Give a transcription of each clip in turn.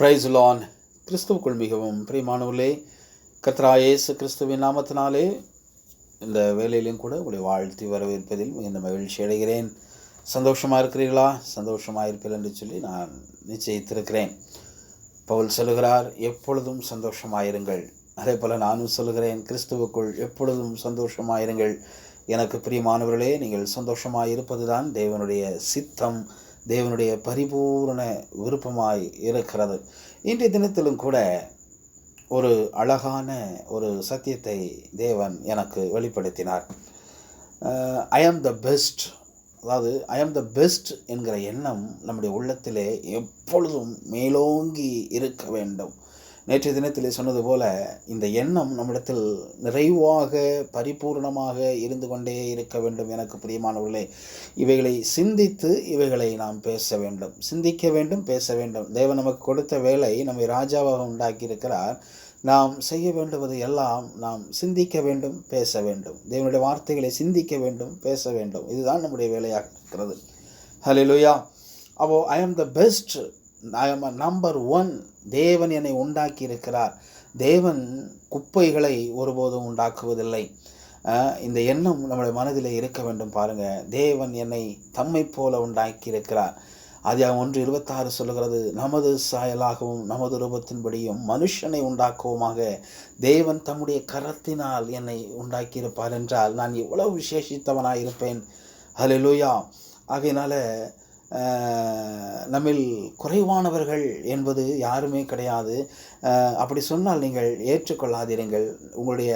பிரைஸ்லான் கிறிஸ்துவுக்குள் மிகவும் பிரியமானவர்களே கத்ராயேசு கிறிஸ்துவின் நாமத்தினாலே இந்த வேலையிலும் கூட உங்களை வாழ்த்தி வரவேற்பதில் மிகுந்த மகிழ்ச்சி அடைகிறேன். சந்தோஷமாக இருக்கிறீர்களா? சந்தோஷமாக இருப்பீர்கள் என்று சொல்லி நான் நிச்சயித்திருக்கிறேன். பவுல் சொல்லுகிறார் எப்பொழுதும் சந்தோஷமாயிருங்கள். அதே போல் நானும் சொல்லுகிறேன் கிறிஸ்துவுக்குள் எப்பொழுதும் சந்தோஷமாயிருங்கள். எனக்கு பிரியமானவர்களே நீங்கள் சந்தோஷமாக இருப்பது தான் தேவனுடைய சித்தம். தேவனுடைய பரிபூரண விருப்பமாய் இருக்கிறது. இன்றைய தினத்திலும் கூட ஒரு அழகான ஒரு சத்தியத்தை தேவன் எனக்கு வெளிப்படுத்தினார். ஐ ஆம் த பெஸ்ட் அதாவது ஐ ஆம் த பெஸ்ட் என்கிற எண்ணம் நம்முடைய உள்ளத்திலே எப்பொழுதும் மேலோங்கி இருக்க வேண்டும். நேற்றைய தினத்தில் சொன்னது போல இந்த எண்ணம் நம்மிடத்தில் நிறைவாக பரிபூர்ணமாக இருந்து கொண்டே இருக்க வேண்டும் எனக்கு பிரியமானவர்களே. இவைகளை சிந்தித்து இவைகளை நாம் பேச வேண்டும். சிந்திக்க வேண்டும் பேச வேண்டும். தேவன் நமக்கு கொடுத்த வேலை நம்மை ராஜாவாக உண்டாக்கியிருக்கிறார். நாம் செய்ய வேண்டுவது எல்லாம் நாம் சிந்திக்க வேண்டும் பேச வேண்டும். தேவனுடைய வார்த்தைகளை சிந்திக்க வேண்டும் பேச வேண்டும். இதுதான் நம்முடைய வேலையாக இருக்கிறது. ஹலோ லுயா அப்போ ஐ ஆம் த பெஸ்ட் நம்பர் ஒன் தேவன் என்னை உண்டாக்கி இருக்கிறார் தேவன் குப்பைகளை ஒருபோதும் உண்டாக்குவதில்லை. இந்த எண்ணம் நம்முடைய மனதில் இருக்க வேண்டும் பாருங்கள் தேவன் என்னை தம்மை போல உண்டாக்கி இருக்கிறார் அது ஒன்று இருபத்தாறு சொல்லுகிறது நமது சாயலாகவும் நமது ரூபத்தின்படியும் மனுஷனை உண்டாக்குவோமாக. தேவன் தம்முடைய கரத்தினால் என்னை உண்டாக்கியிருப்பார் என்றால் நான் எவ்வளவு விசேஷித்தவனாக இருப்பேன் ஹலெலுயா ஆகையினால நம்மில் குறைவானவர்கள் என்பது யாருமே கிடையாது. அப்படி சொன்னால் நீங்கள் ஏற்றுக்கொள்ளாதீர்கள். உங்களுடைய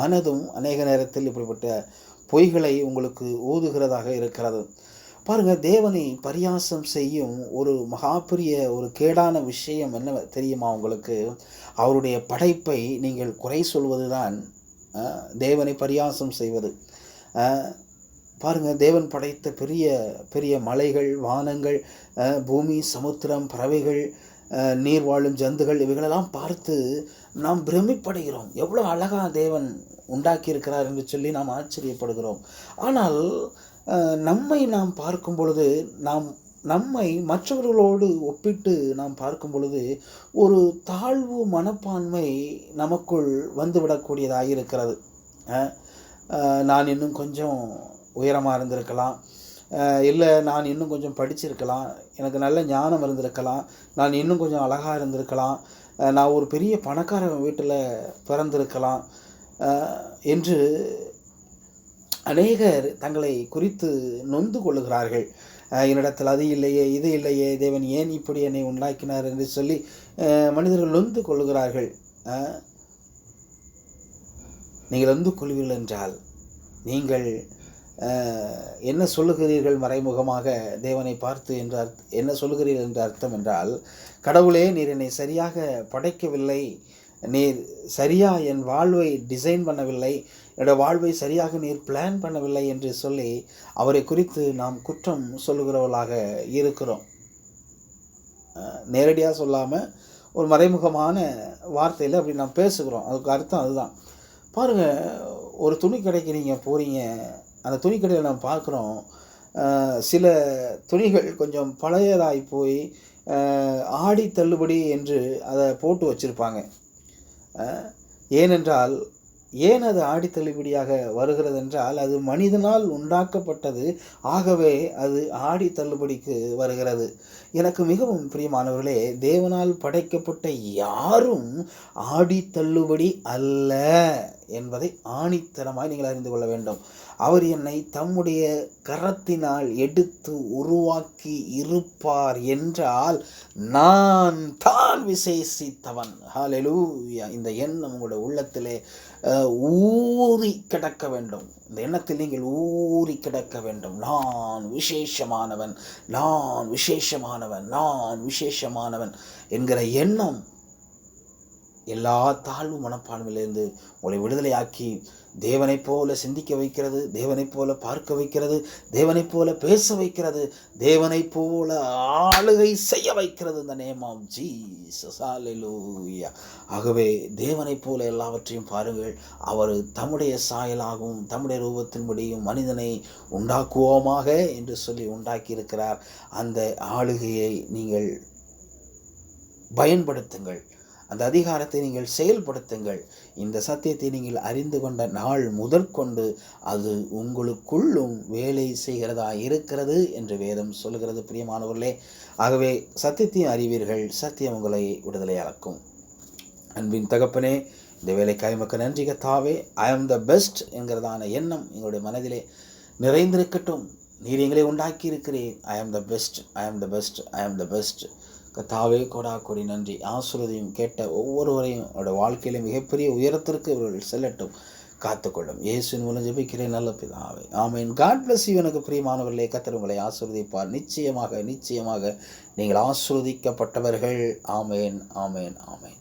மனதும் அநேக நேரத்தில் இப்படிப்பட்ட பொய்களை உங்களுக்கு ஊதுகிறதாக இருக்கிறது. பாருங்கள் தேவனை பரியாசம் செய்யும் ஒரு மகாபெரிய ஒரு கேடான விஷயம் என்ன தெரியுமா உங்களுக்கு? அவருடைய படைப்பை நீங்கள் குறை சொல்வது தான் தேவனை பரியாசம் செய்வது. பாருங்கள் தேவன் படைத்த பெரிய பெரிய மலைகள் வானங்கள் பூமி சமுத்திரம் பறவைகள் நீர் வாழும் ஜந்துகள் இவைகளெல்லாம் பார்த்து நாம் பிரமிப்படைகிறோம். எவ்வளோ அழகாக தேவன் உண்டாக்கியிருக்கிறார் என்று சொல்லி நாம் ஆச்சரியப்படுகிறோம். ஆனால் நம்மை நாம் பார்க்கும் பொழுது நாம் நம்மை மற்றவர்களோடு ஒப்பிட்டு நாம் பார்க்கும் பொழுது ஒரு தாழ்வு மனப்பான்மை நமக்குள் வந்துவிடக்கூடியதாக இருக்கிறது நான் இன்னும் கொஞ்சம் உயரமாக இருந்திருக்கலாம். இல்லை நான் இன்னும் கொஞ்சம் படிச்சிருக்கலாம். எனக்கு நல்ல ஞானம் இருந்திருக்கலாம். நான் இன்னும் கொஞ்சம் அழகாக இருந்திருக்கலாம். நான் ஒரு பெரிய பணக்கார வீட்டில் பிறந்திருக்கலாம். என்று அநேகர் தங்களை குறித்து நொந்து கொள்ளுகிறார்கள். என்னிடத்தில் அது இல்லையே இது இல்லையே தேவன் ஏன் இப்படி என்னை உண்டாக்கினார் என்று சொல்லி மனிதர்கள் நொந்து கொள்ளுகிறார்கள். நீங்கள் நொந்து கொள்வீர்கள் என்றால் நீங்கள் என்ன சொல்லுகிறீர்கள் மறைமுகமாக தேவனை பார்த்து என்று அர்த் என்ன சொல்லுகிறீர்கள் என்ற அர்த்தம் என்றால் கடவுளே நீர் என்னை சரியாக படைக்கவில்லை. நீர் சரியாக என் வாழ்வை டிசைன் பண்ணவில்லை. என்னோடய வாழ்வை சரியாக நீர் பிளான் பண்ணவில்லை என்று சொல்லி அவரை குறித்து நாம் குற்றம் சொல்லுகிறவர்களாக இருக்கிறோம். நேரடியாக சொல்லாமல் ஒரு மறைமுகமான வார்த்தையில் அப்படி நாம் பேசுகிறோம். அதுக்கு அர்த்தம் அதுதான். பாருங்கள் ஒரு துணி கடைக்கு நீங்கள் போகிறீங்க அந்த துணிக்கடையில் நம்ம பார்க்குறோம் சில துணிகள் கொஞ்சம் பழையதாகி போய் ஆடி தள்ளுபடி என்று அதை போட்டு வச்சுருப்பாங்க. ஏனென்றால் ஏன் அது ஆடி தள்ளுபடியாக வருகிறது என்றால் அது மனிதனால் உண்டாக்கப்பட்டது ஆகவே அது ஆடி தள்ளுபடிக்கு வருகிறது. எனக்கு மிகவும் பிரியமானவர்களே தேவனால் படைக்கப்பட்ட யாரும் ஆடி தள்ளுபடி அல்ல. என்பதை ஆணித்தனமாய் நீங்கள் அறிந்து கொள்ள வேண்டும். அவர் என்னை தம்முடைய கரத்தினால் எடுத்து உருவாக்கி இருப்பார் என்றால் நான் தான் விசேஷித்தவன். ஹாலெலூயா இந்த எண்ணம் உங்களுடைய உள்ளத்திலே ஊறி கிடக்க வேண்டும். இந்த எண்ணத்தில் நீங்கள் ஊறி கிடக்க வேண்டும். நான் விசேஷமானவன். நான் விசேஷமானவன். நான் விசேஷமானவன் என்கிற எண்ணம் எல்லா தாழ்வு மனப்பான்மையிலிருந்து உங்களை விடுதலையாக்கி தேவனைப் போல சிந்திக்க வைக்கிறது தேவனைப் போல பார்க்க வைக்கிறது தேவனைப் போல பேச வைக்கிறது தேவனைப் போல ஆளுகை செய்ய வைக்கிறது இந்த நேமாம் ஆஃப் ஆகவே தேவனைப் போல எல்லாவற்றையும் பாருங்கள். அவர் தம்முடைய சாயலாகவும் தம்முடைய ரூபத்தின்படியும் மனிதனை உண்டாக்குவோமாக என்று சொல்லி உண்டாக்கியிருக்கிறார். அந்த ஆளுகையை நீங்கள் பயன்படுத்துங்கள். அந்த அதிகாரத்தை நீங்கள் செயல்படுத்துங்கள். இந்த சத்தியத்தை நீங்கள் அறிந்து கொண்ட நாள் முதற்கொண்டு அது உங்களுக்குள்ளும் வேலை செய்கிறதா இருக்கிறது என்று வேதம் சொல்கிறது பிரியமானவர்களே ஆகவே சத்தியத்தையும் அறிவீர்கள் சத்தியம் உங்களை விடுதலையாக்கும் அன்பின் தகப்பனே இந்த வேலைக்காய் மக்கள் நன்றி கத்தாவே. ஐ ஆம் த பெஸ்ட் என்கிறதான எண்ணம் எங்களுடைய மனதிலே நிறைந்திருக்கட்டும். நீர் எங்களை உண்டாக்கி இருக்கிறேன் ஐ ஆம் த பெஸ்ட் ஐ ஆம் த பெஸ்ட் ஐ ஆம் த பெஸ்ட் கத்தாவே கொடா கொடி நன்றி. ஆசுரதையும் கேட்ட ஒவ்வொருவரையும் அவருடைய வாழ்க்கையில மிகப்பெரிய உயரத்திற்கு இவர்கள் செல்லட்டும் காத்துக்கொள்ளும். இயேசுவின் மூலம் ஜெபிக்கிறேன் நல்ல பிதாவே. ஆமீன். காட் பிளஸ் யூ எனக்கு பிரியமானவர்களே கத்தர் உங்களை ஆசிர்வதிப்பார். நிச்சயமாக நிச்சயமாக நீங்கள் ஆசிர்வதிக்கப்பட்டவர்கள். ஆமேன் ஆமேன் ஆமேன்.